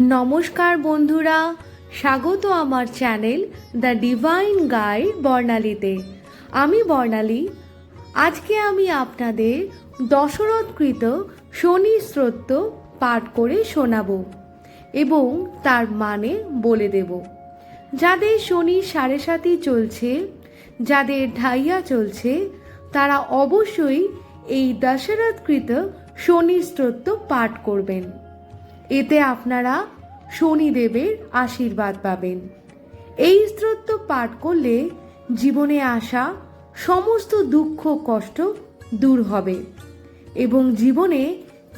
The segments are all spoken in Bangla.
নমস্কার বন্ধুরা, স্বাগত আমার চ্যানেল দ্য ডিভাইন গাই বর্ণালীতে। আমি বর্ণালী। আজকে আমি আপনাদের দশরথকৃত শনি স্তোত্র পাঠ করে শোনাবো এবং তার মানে বলে দেব। যাদের শনি সাড়ে সাতই চলছে, যাদের ঢাইয়া চলছে, তারা অবশ্যই এই দশরথকৃত শনি স্তোত্র পাঠ করবেন। এতে আপনারা শনিদেবের আশীর্বাদ পাবেন। এই স্তোত্র পাঠ করলে জীবনে আসা সমস্ত দুঃখ, কষ্ট দূর হবে এবং জীবনে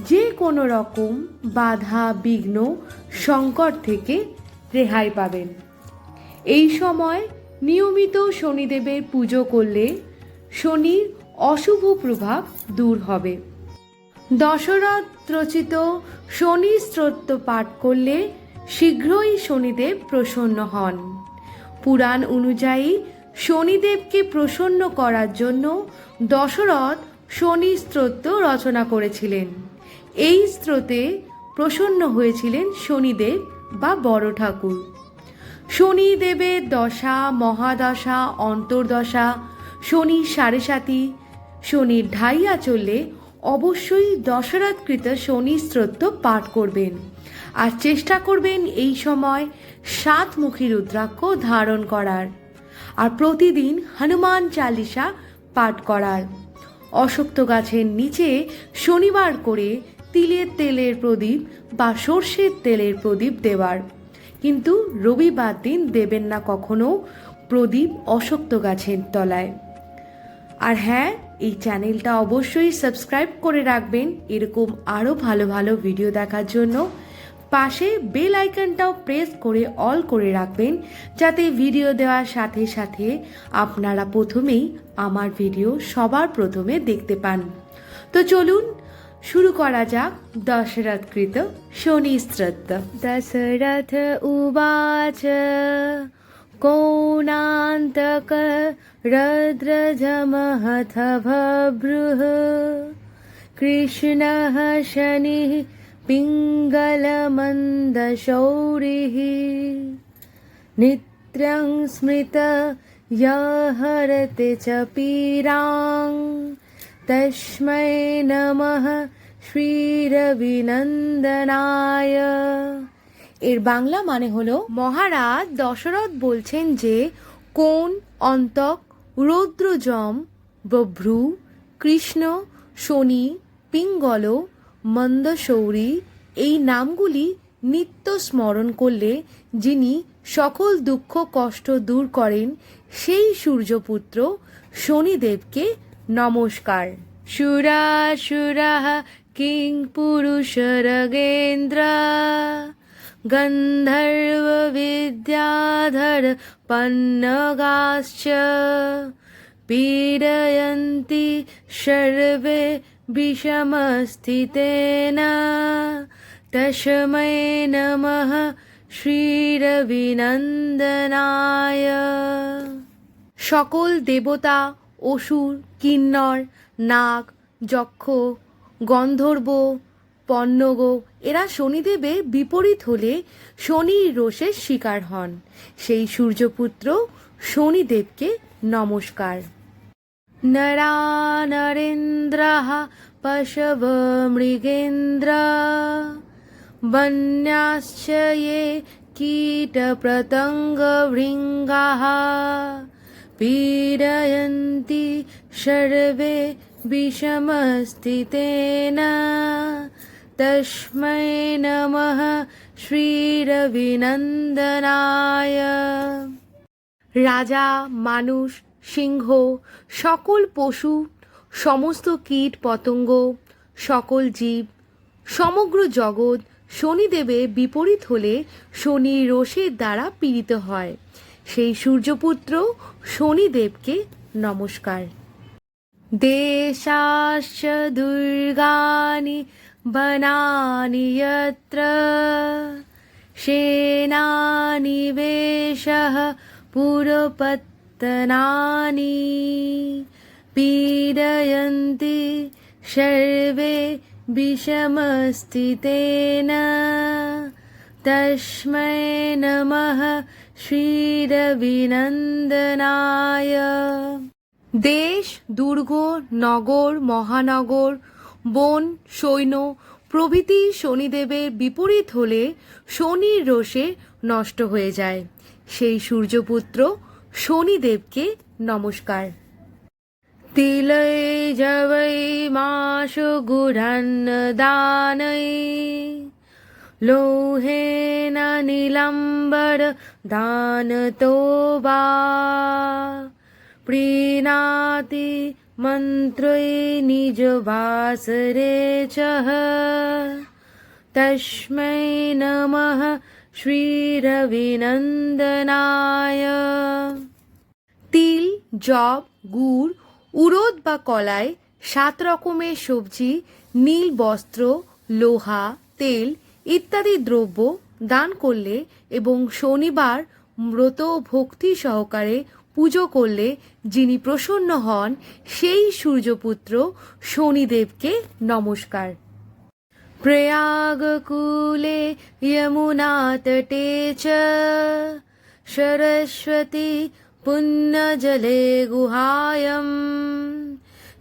যে কোনো রকম বাধা, বিঘ্ন, সংকট থেকে রেহাই পাবেন। এই সময় নিয়মিত শনিদেবের পুজো করলে শনির অশুভ প্রভাব দূর হবে। দশরথ রচিত শনি স্তোত্র পাঠ করলে শীঘ্রই শনিদেব প্রসন্ন হন। পুরাণ অনুযায়ী শনিদেবকে প্রসন্ন করার জন্য দশরথ শনি স্তোত্র রচনা করেছিলেন। এই স্রোতে প্রসন্ন হয়েছিলেন শনিদেব বা বড় ঠাকুর। শনিদেবের দশা, মহাদশা, অন্তর্দশা, শনি সাড়ে সাতি, শনির ঢাইয়া চললে অবশ্যই দশরথকৃত শনি স্তোত্র পাঠ করবেন। আর চেষ্টা করবেন এই সময় সাতমুখী রুদ্রাক্ষ ধারণ করার। আর প্রতিদিন হনুমান চালিসা পাঠ করার। অশক্ত গাছের নিচে শনিবার করে তিলের তেলের প্রদীপ বা সর্ষের তেলের প্রদীপ দেওয়ার। কিন্তু রবিবার দিন দেবেন না কখনো প্রদীপ অশক্ত গাছের তলায়। আর হ্যাঁ এই চ্যানেলটা অবশ্যই সাবস্ক্রাইব করে রাখবেন। এরকম আরও ভালো ভালো ভিডিও দেখার জন্য পাশে বেল আইকনটাও প্রেস করে অল করে রাখবেন, যাতে ভিডিও দেওয়ার সাথে সাথে আপনারা প্রথমেই আমার ভিডিও সবার প্রথমে দেখতে পান। তো চলুন, শুরু করা যাক দশরথকৃত শনি স্তোত্র দশরথ উবাচ कोणान्तकरद्रजमहथ भब्रुह कृष्णः शनिः पिङ्गलमन्दशौरिः नित्यं स्मृत यहरति च पीराङ् तस्मै नमः श्रीरविनन्दनाय এর বাংলা মানে হলো, মহারাজ দশরথ বলছেন যে, কোন অন্তক রৌদ্রজম বভ্রু, কৃষ্ণ, শনি, পিঙ্গল মন্দশৌরী এই নামগুলি নিত্য স্মরণ করলে যিনি সকল দুঃখ কষ্ট দূর করেন, সেই সূর্যপুত্র শনিদেবকে নমস্কার। সুরাসুরাः কিং পুরুষরগেন্দ্র गन्धर्वविद्याधर पन्नगाश्च पीडयन्ति सर्वे विषमस्थितेन तस्मै नमः শ্রীরবিনন্দনায় সকল দেবতা অসুর কিন্নর নাগ যক্ষ গন্ধর্ব পন্নগ এরা শনিদেবের বিপরীত হলে শনির রোষের শিকার হন সেই সূর্যপুত্র শনিদেবকে নমস্কার নরা নরেন্দ্রাः পশব মৃগেন্দ্র বন্যাশ্চ ये कीटप्रतङ्गभृङ्गाः पीडयन्ति सर्वे विषमस्थितेन तस्मै नमः রাজা মানুষ, সিংহ, সকল পশু, সমস্ত কীট পতঙ্গ, সকল জীব, সমগ্র জগৎ শনিদেবে বিপরীত হলে শনি রোষের দ্বারা পীড়িত হয়। সেই সূর্যপুত্র শনিদেবকে নমস্কার। দেশাশ্চ দুর্গানী वनानि यत्र शेनानिवेशः पुरपत्तनानि पीडयन्ति सर्वे विषमस्थितेन तस्मै नमः श्रीरविनन्दनाय। देश दुर्गो नगोर् महानगोर् বন, সৈন্য, প্রভৃতি শনিদেবের বিপরীত হলে শনির রোষে নষ্ট হয়ে যায়। সেই সূর্যপুত্র শনিদেবকে নমস্কার। তিলয়ে জবৈ মাস গুড়ান্ন দানই না নীলম্বর দান তো বা প্রিণাতি মন্ত্রে নিজ বাসরে চহ তস্মৈ নমঃ তিল জব গুড় উড়দ বা কলায় সাত রকমের সবজি নীল বস্ত্র লোহা তেল ইত্যাদি দ্রব্য দান করলে এবং শনিবার ভক্তি সহকারে পুজো করলে যিনি প্রসন্ন হন সেই সূর্যপুত্র শনিদেবকে নমস্কার प्रयागकूले यमुनातटे च सरस्वती पुण्यजले गुहायम्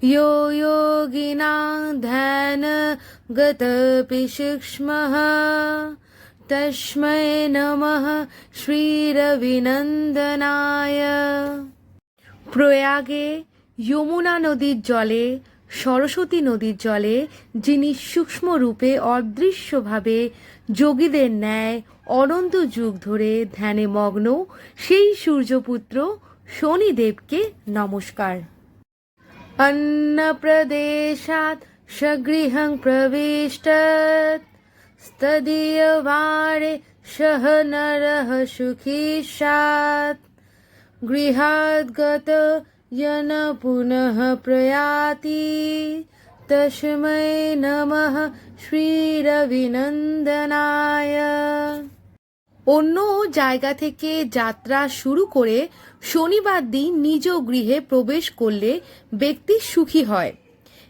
यो योगिनां ध्यानगतपि सूक्ष्मः तस्मै नमः শ্রীরবিনন্দনায় প্রয়াগে যমুনা নদীর জলে সরস্বতী নদীর জলে যিনি সূক্ষ্ম রূপে অদৃশ্যভাবে যোগীদের ন্যায় অনন্ত যুগ ধরে ধ্যানে মগ্ন সেই সূর্যপুত্র শনিদেবকে নমস্কার अन्नप्रदेशात् सगृहं प्रविष्टत् स्तदीयवारे सह नरः सुखी स्यात् गृहाद्गत यन पुनः प्रयाति तस्मै नमः শ্রীরবিনন্দনায় অন্য জায়গা থেকে যাত্রা শুরু করে শনিবার দিন নিজ গৃহে প্রবেশ করলে ব্যক্তি সুখী হয়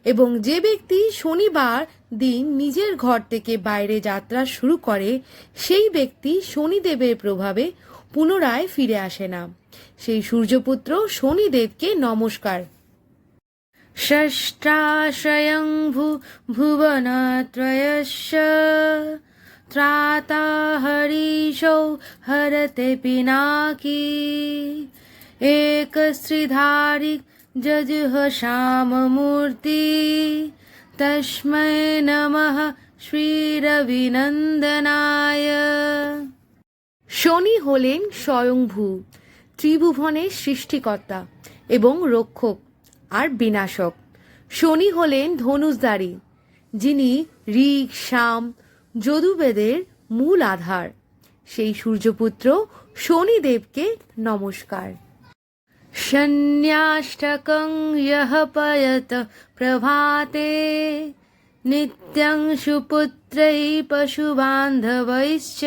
এবং যে ব্যক্তি শনিবার দিন নিজের ঘর থেকে বাইরে যাত্রা শুরু করে, সেই ব্যক্তি শনিদেবের প্রভাবে পুনরায় ফিরে আসে না। সেই সূর্যপুত্র শনিদেবকে নমস্কার। ষষ্ঠাশয়ং ভু ভুবনত্রয়স্য ত্রাতা হরিশৌ হরতে পিনাকি। একশ্রীধারিক जजुह श्याममूर्ति तस्मै नमः শ্রীরবিনন্দনায় শনি হলেন স্বয়ংভূ ত্রিভুবনের সৃষ্টিকর্তা এবং রক্ষক আর বিনাশক শনি হলেন ধনুষধারী যিনি ঋগ শাম যদুবেদের মূল আধার সেই সূর্যপুত্র শনিদেবকে নমস্কার शन्याष्टकं यः पयत प्रभाते नित्यं सुपुत्रै पशुबान्धवैश्च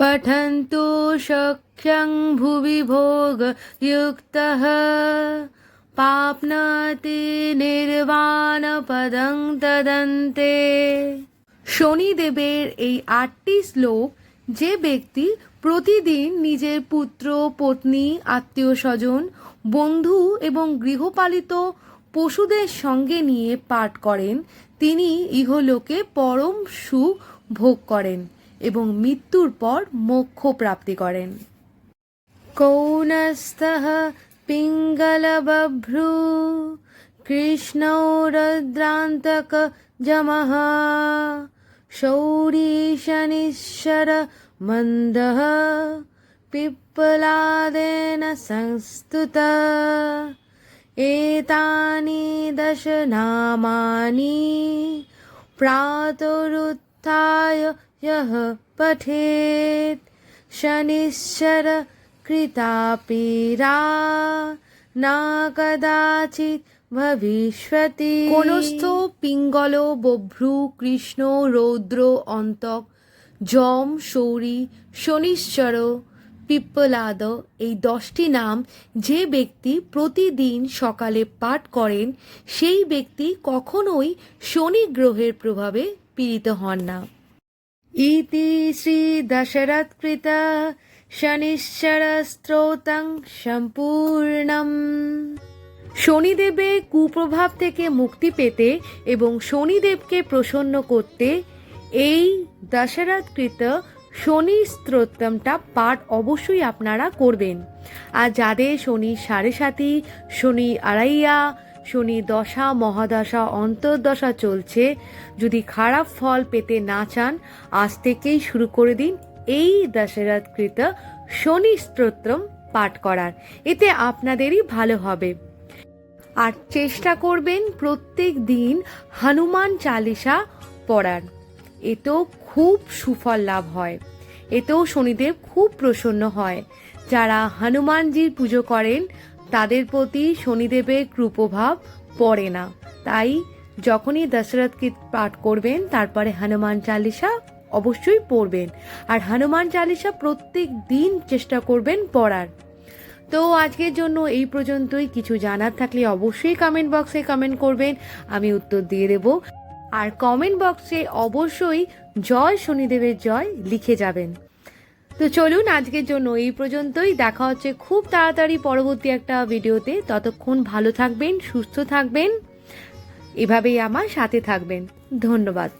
पठन्तु सख्यं भुवि भोगयुक्तः पाप्नोति निर्वाणपदं तदन्ते শনিদেবের এই আটটি শ্লোক যে ব্যক্তি প্রতিদিন নিজের পুত্র, পত্নী, আত্মীয় স্বজন, বন্ধু এবং গৃহপালিত পশুদের সঙ্গে নিয়ে পাঠ করেন। তিনি ইহলোকে পরম সুখ ভোগ করেন এবং মৃত্যুর পর মোক্ষ প্রাপ্তি করেন। কৌনস্থ পিঙ্গল বভ্রু কৃষ্ণ রদ্রান্তক জমহ শৌরী শনিশ্বর मन्दः पिप्पलादेन संस्तुत एतानि दश नामानि प्रातरुत्थाय यः पठेत् शनिश्चर কৃতাপীরা না কদাচিৎ ভবিষ্যতি কোনস্থ পিঙ্গল বভ্রু কৃষ্ণ রৌদ্র অন্তক যম শৌরী শনিশ্চর পিপ্পলাদ এই দশটি নাম যে ব্যক্তি প্রতিদিন সকালে পাঠ করেন, সেই ব্যক্তি কখনোই শনি গ্রহের প্রভাবে পীড়িত হন না। ইতি শ্রী দশরথকৃত শনিশ্বর স্তোতং সম্পূর্ণম। শনিদেবের কুপ্রভাব থেকে মুক্তি পেতে এবং শনিদেবকে প্রসন্ন করতে এই দশরথকৃত শনি স্তোত্রমটা পাঠ অবশ্যই আপনারা করবেন। আর যাদের শনি সাড়ে সাতি শনি আড়াইয়া, শনি দশা, মহাদশা, অন্তর্দশা চলছে, যদি খারাপ ফল পেতে না চান, আজ থেকেই শুরু করে দিন এই দশরথকৃত শনি স্তোত্রম পাঠ করার। এতে আপনাদেরই ভালো হবে। আর চেষ্টা করবেন প্রত্যেক দিন হনুমান চালিসা পড়ার। এতেও খুব সুফল লাভ হয়। এতেও শনিদেব খুব প্রসন্ন হয়। যারা হনুমানজির পুজো করেন, তাদের প্রতি শনিদেবের কৃপভাব পড়ে না। তাই যখনই দশরথকে পাঠ করবেন, তারপরে হনুমান চালিসা অবশ্যই পড়বেন। আর হনুমান চালিসা প্রত্যেক দিন চেষ্টা করবেন পড়ার। তো আজকের জন্য এই পর্যন্তই। কিছু জানার থাকলে অবশ্যই কমেন্ট বক্সে কমেন্ট করবেন। আমি উত্তর দিয়ে দেব। আর কমেন্ট বক্সে অবশ্যই জয় শনিদেবের জয় লিখে যাবেন। তো চলুন আজকের জন্য এই পর্যন্তই। দেখা হচ্ছে খুব তাড়াতাড়ি পরবর্তী একটা ভিডিওতে। ততক্ষণ ভালো থাকবেন, সুস্থ থাকবেন। এভাবেই আমার সাথে থাকবেন। ধন্যবাদ।